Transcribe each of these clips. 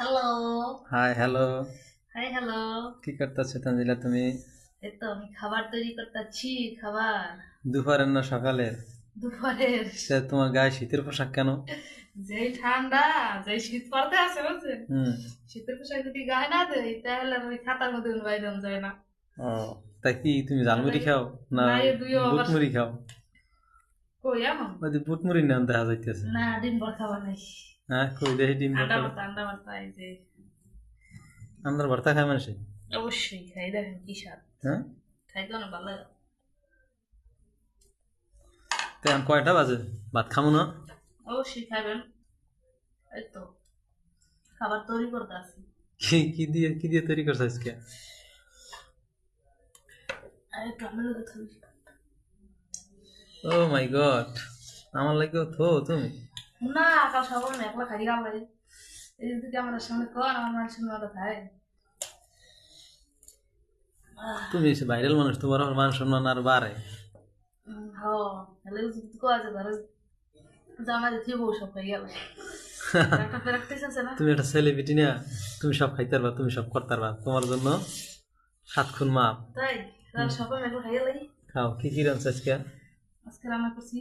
Hello hi hello hi hello কি করতেছো তানজিলা তুমি? এই তো আমি খাবার তৈরি করতেছি খাবার। দুপুরের না সকালের? দুপুরের। সে তোমার গায়ে শীতের পোশাক কেন? যেই ঠান্ডা যেই শীত পড়তে আছে বুঝছেন? হুম। শীতের পোশাক যদি গায়ে না দেয় তাহলে ওই খাতার মধ্যে বাইরে যায় না। ও তাই কি তুমি ঝালমুড়ি খাও না বুটমুড়ি খাও? কই এখন বুটমুড়ি নাম দেখা যাইতেছে। না ডিম ভর খাবার নাই। হ্যাঁ কই দেখি ডিম ভর্তা খাই মানুষে অবশ্যই খাই দেখেন কি স্বাদ হ্যাঁ খাইতে না ভালো লাগে। তো এখন কয়টা বাজে ভাত খামো না অবশ্যই খাবেন এই তো খাবার তৈরি করতে কি কি দিয়ে কি দিয়ে তৈরি করছ আজকে আর লোকে খাবি ও মাই গড আমার লাগেও থো তুমি না কাল সকাল একলা খাই গাল এই যদি আমাদের সামনে কর আমার মানুষের মতো খায় তুমি এসে ভাইরাল মানুষ তোমার আমার মান সম্মান আর বাড়ে। হ তাহলে যদি কোয়া আছে ধরো জামা দিয়ে বউ সব খাই গেল। তুমি একটা সেলিব্রিটি না তুমি সব খাইতে পারবা তুমি সব করতে পারবা। তোমার জন্য সাত খুন মাপ। তাই সবাই খাইয়া লাগি খাও কি কি রান্না আজকে? আজকে রান্না করছি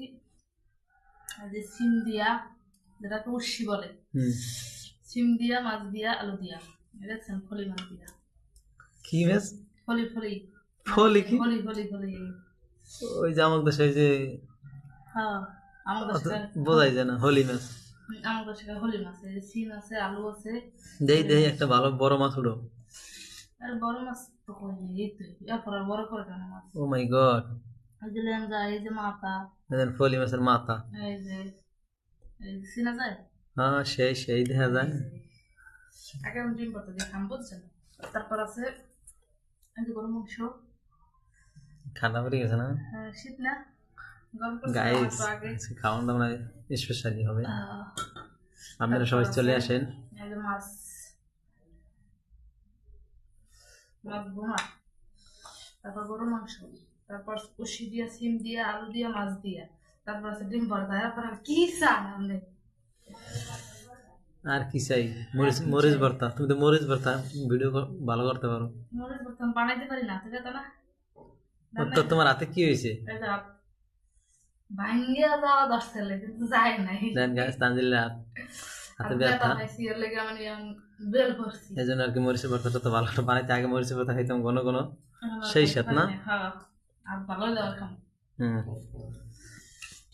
যে সিম দিয়া উর্সি বলে সিম দিয়া মাছ দিয়া আলু দিয়া। দেখছেন ফলি মাছ দিয়া। কি মেস ফলি ফলি। ফলি কি? ফলি ফলি ফলি। ওই যে আমার দেশে যে হ্যাঁ আমার বোঝাই যায় না হোলি মাছ। আমার কাছে হলি মাছ এই সিম আছে আলু আছে। দেই দেই একটা ভালো বড় মাছ উঠো। আর বড় মাছ তো কই এই তো এরপর বড় করে কেন মাছ? ও মাই গড। লেঞ্জা এই যে মাথা ফলি মাছের মাথা এই যে এই চিনা যায় হ্যাঁ সেই সেই দেখা যায় আগে আমি ডিম পাতা দিয়ে খাম বুঝছেন তারপর আছে এই যে গরম মাংস ঠান্ডা পড়ে গেছে না হ্যাঁ, শীত না গাইস খাওয়ান দাওয়া স্পেশালি হবে আপনারা সবাই চলে আসেন এই যে মাছ মাছ বোনা তারপর গরম মাংস তারপর দিয়া সিম দিয়া আলু দিয়া মাছ দিয়া। তারপর আছে ডিম ভর্তা। এরপর আর কি চান আপনি আর কি চাই? মরিচ মরিচ ভর্তা। তুমি তো মরিচ ভর্তা ভিডিও ভালো করতে পারো। মরিচ ভর্তা বানাইতে পারি না ঠিক আছে না? তো তোমার হাতে কি হয়েছে? ভাঙ্গিয়া যাওয়া দশ ছেলে কিন্তু যায় নাই। দেন গাছ তানজিল্লা হাতে। ব্যথা এই জন্য আর কি মরিচের ভর্তাটা তো ভালো বানাইতে আগে মরিচের ভর্তা খাইতাম ঘন ঘন। সেই স্বাদ না? হ্যাঁ। আর ভালো দেওয়ার খাম হুম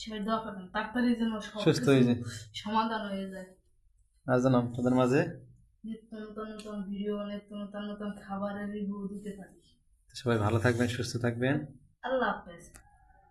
সবাই দোয়া করবেন তাড়াতাড়ি যেন সব সুস্থ কিছু হয়েছে সমাধান হয়ে যায় আর জানাম তাদের মাঝে নিত্য নতুন নতুন ভিডিও নিত্য নতুন নতুন খাবারের রিভিউ দিতে পারি সবাই ভালো থাকবেন সুস্থ থাকবেন আল্লাহ হাফেজ